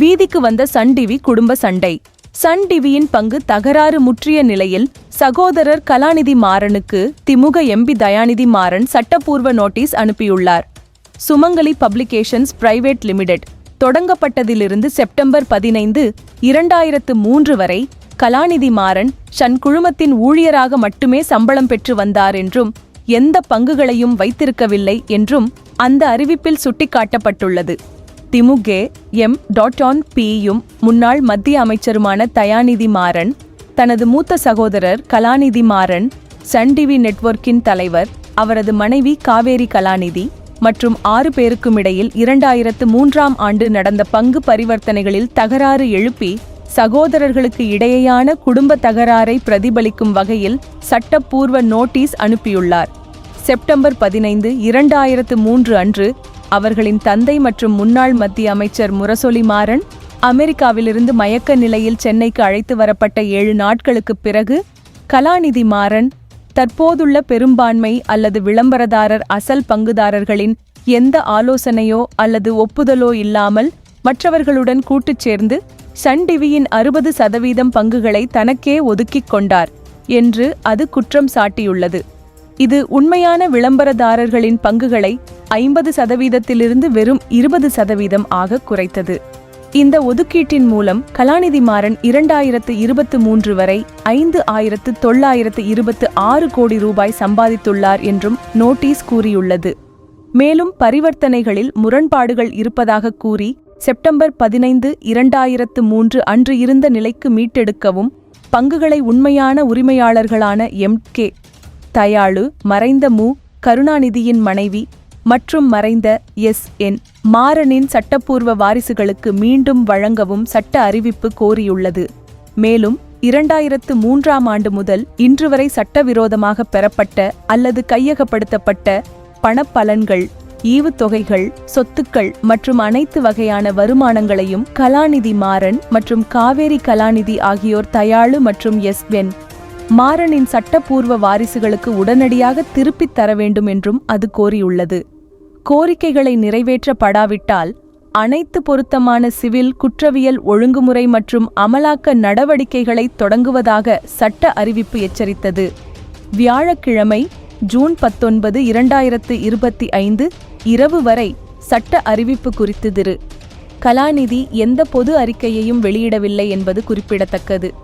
வீதிக்கு வந்த Sun TV குடும்ப சண்டை. சன் டிவியின் பங்கு தகராறு முற்றிய நிலையில் சகோதரர் கலாநிதி மாறனுக்கு திமுக எம்பி தயாநிதி மாறன் சட்டப்பூர்வ நோட்டீஸ் அனுப்பியுள்ளார். Sumangali publications private limited. தொடங்கப்பட்டதிலிருந்து September பதினைந்து இரண்டாயிரத்து மூன்று வரை கலாநிதி மாறன் ஷன் குழுமத்தின் ஊழியராக மட்டுமே சம்பளம் பெற்று வந்தார் என்றும் எந்த பங்குகளையும் வைத்திருக்கவில்லை என்றும் அந்த அறிவிப்பில் சுட்டிக்காட்டப்பட்டுள்ளது. திமுகே எம். டாட் ஆன் பியும் முன்னாள் மத்திய அமைச்சருமான தயாநிதி மாறன் தனது மூத்த சகோதரர் கலாநிதி மாறன் சன் டிவி நெட்வொர்க்கின் தலைவர் அவரது மனைவி காவேரி கலாநிதி மற்றும் ஆறு பேருக்கும் இடையில் இரண்டாயிரத்து மூன்றாம் ஆண்டு நடந்த பங்கு பரிவர்த்தனைகளில் தகராறு எழுப்பி சகோதரர்களுக்கு இடையேயான குடும்ப தகராறை பிரதிபலிக்கும் வகையில் சட்டப்பூர்வ நோட்டீஸ் அனுப்பியுள்ளார். செப்டம்பர் பதினைந்து இரண்டாயிரத்து மூன்று அன்று அவர்களின் தந்தை மற்றும் முன்னாள் மத்திய அமைச்சர் முரசொலி மாறன் அமெரிக்காவிலிருந்து மயக்க நிலையில் சென்னைக்கு அழைத்து வரப்பட்ட ஏழு நாட்களுக்குப் பிறகு கலாநிதி மாறன் தற்போதுள்ள பெரும்பான்மை அல்லது விளம்பரதாரர் அசல் பங்குதாரர்களின் எந்த ஆலோசனையோ அல்லது ஒப்புதலோ இல்லாமல் மற்றவர்களுடன் கூட்டுச் சேர்ந்து சன் டிவியின் அறுபது சதவீதம் பங்குகளை தனக்கே ஒதுக்கிக் கொண்டார் என்று அது குற்றம் சாட்டியுள்ளது. இது உண்மையான விளம்பரதாரர்களின் பங்குகளை ஐம்பது சதவீதத்திலிருந்து வெறும் இருபது சதவீதம் ஆக குறைத்தது. இந்த ஒதுக்கீட்டின் மூலம் கலாநிதி மாறன் இரண்டாயிரத்து இருபத்து மூன்று வரை ஐந்து ஆயிரத்து தொள்ளாயிரத்து இருபத்து ஆறு கோடி ரூபாய் சம்பாதித்துள்ளார் என்றும் நோட்டீஸ் கூறியுள்ளது. மேலும் பரிவர்த்தனைகளில் முரண்பாடுகள் இருப்பதாக கூறி செப்டம்பர் பதினைந்து இரண்டாயிரத்து மூன்று அன்று இருந்த நிலைக்கு மீட்டெடுக்கவும் பங்குகளை உண்மையான உரிமையாளர்களான எம் கே தயாளு மறைந்த மு கருணாநிதியின் மனைவி மற்றும் மறைந்த எஸ். என். மாறனின் சட்டப்பூர்வ வாரிசுகளுக்கு மீண்டும் வழங்கவும் சட்ட அறிவிப்பு கோரியுள்ளது. மேலும் இரண்டாயிரத்து மூன்றாம் ஆண்டு முதல் இன்று வரை சட்டவிரோதமாக பெறப்பட்ட அல்லது கையகப்படுத்தப்பட்ட பணப்பலன்கள் ஈவுத்தொகைகள் சொத்துக்கள் மற்றும் அனைத்து வகையான வருமானங்களையும் கலாநிதி மாறன் மற்றும் காவேரி கலாநிதி ஆகியோர் தயாளு மற்றும் எஸ்வென் மாறனின் சட்டப்பூர்வ வாரிசுகளுக்கு உடனடியாக திருப்பித் தர வேண்டும் என்றும் அது கோரியுள்ளது. கோரிக்கைகளை நிறைவேற்றப்படாவிட்டால் அனைத்து பொருத்தமான சிவில் குற்றவியல் ஒழுங்குமுறை மற்றும் அமலாக்க நடவடிக்கைகளை தொடங்குவதாக சட்ட அறிவிப்பு எச்சரித்தது. வியாழக்கிழமை ஜூன் பத்தொன்பது இரண்டாயிரத்து இருபத்தி ஐந்து இரவு வரை சட்ட அறிவிப்பு குறித்து திரு. கலாநிதி எந்த பொது அறிக்கையையும் வெளியிடவில்லை என்பது குறிப்பிடத்தக்கது.